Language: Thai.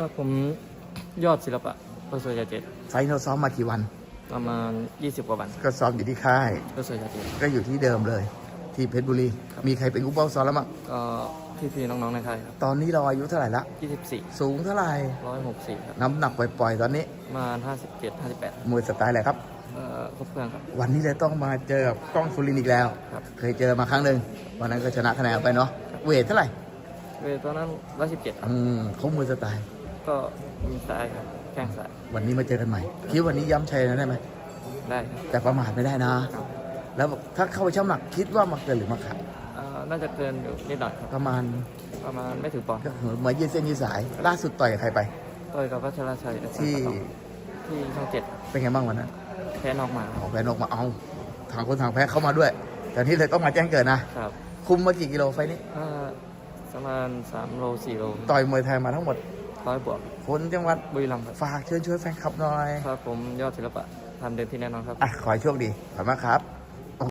ก็ผมยอดศิลปะประเสริฐยาเจ็ดไฟท์เราซ้อมมากี่วัน ประมาณ 20 กว่าวันก็ซ้อมอยู่ที่ค่ายประเสริฐยาเจ็ด ก็อยู่ที่เดิมเลย ที่เพชรบุรีมีใครเป็นกู้เป้าซ้อมแล้วมั้งก็พี่ๆน้องๆในค่ายครับตอนนี้เราอายุเท่าไหร่ละ24 สูงเท่าไหร่ 164 ครับ น้ำหนักปล่อยๆ ตอนนี้ประมาณ 57 58มวยสไตล์อะไรครับ เอ่อครบเครื่องครับ วันนี้เลยต้องมาเจอกับกล้องสุรินทร์อีกแล้ว ครับ เคยเจอมาครั้งหนึ่งวันนั้นก็ชนะคะแนนไปเนาะ เวทเท่าไหร่เวทตอนนั้น 117 ครับอืมเขามวยสไตล์ ก็มีซ้ายครับ แข้งซ้ายวันนี้มาเจอกันใหม่ คิดว่าวันนี้ย้ำชัยนะได้ไหม ได้ครับแต่ประมาทไม่ได้นะ ครับแล้วถ้าเข้าไปช่ำหนักคิดว่ามาเกินหรือมาขาดเอ่อน่าจะเกินอยู่นิดหน่อยครับ ประมาณประมาณไม่ถึงปอนด์ก็เหมือนมายืดเส้นยืดสาย ล่าสุดต่อยกับใครไป ต่อยกับวัชรชัยที่ที่ช่องเจ็ดเป็นไงบ้างวันนั้นแพ้นอกมาออกแพ้นกมาเอาทางคนทางแพ้เข้ามาด้วย แต่นี่เลยต้องมาแจ้งเกิดนะ ครับคุมมากี่กิโลไฟล์นี้ ถ้าประมาณ3โล4โลต่อยมวยไทยมาทั้งหมด ร้อยบวกคนจังหวัดบุรีรัมย์ครับฝากเชิญช่วยแฟนคลับหน่อย ครับผมยอดศิลปะทำเต็มที่แน่นอนครับ อะ ขอให้โชคดี ขอบคุณมากครับ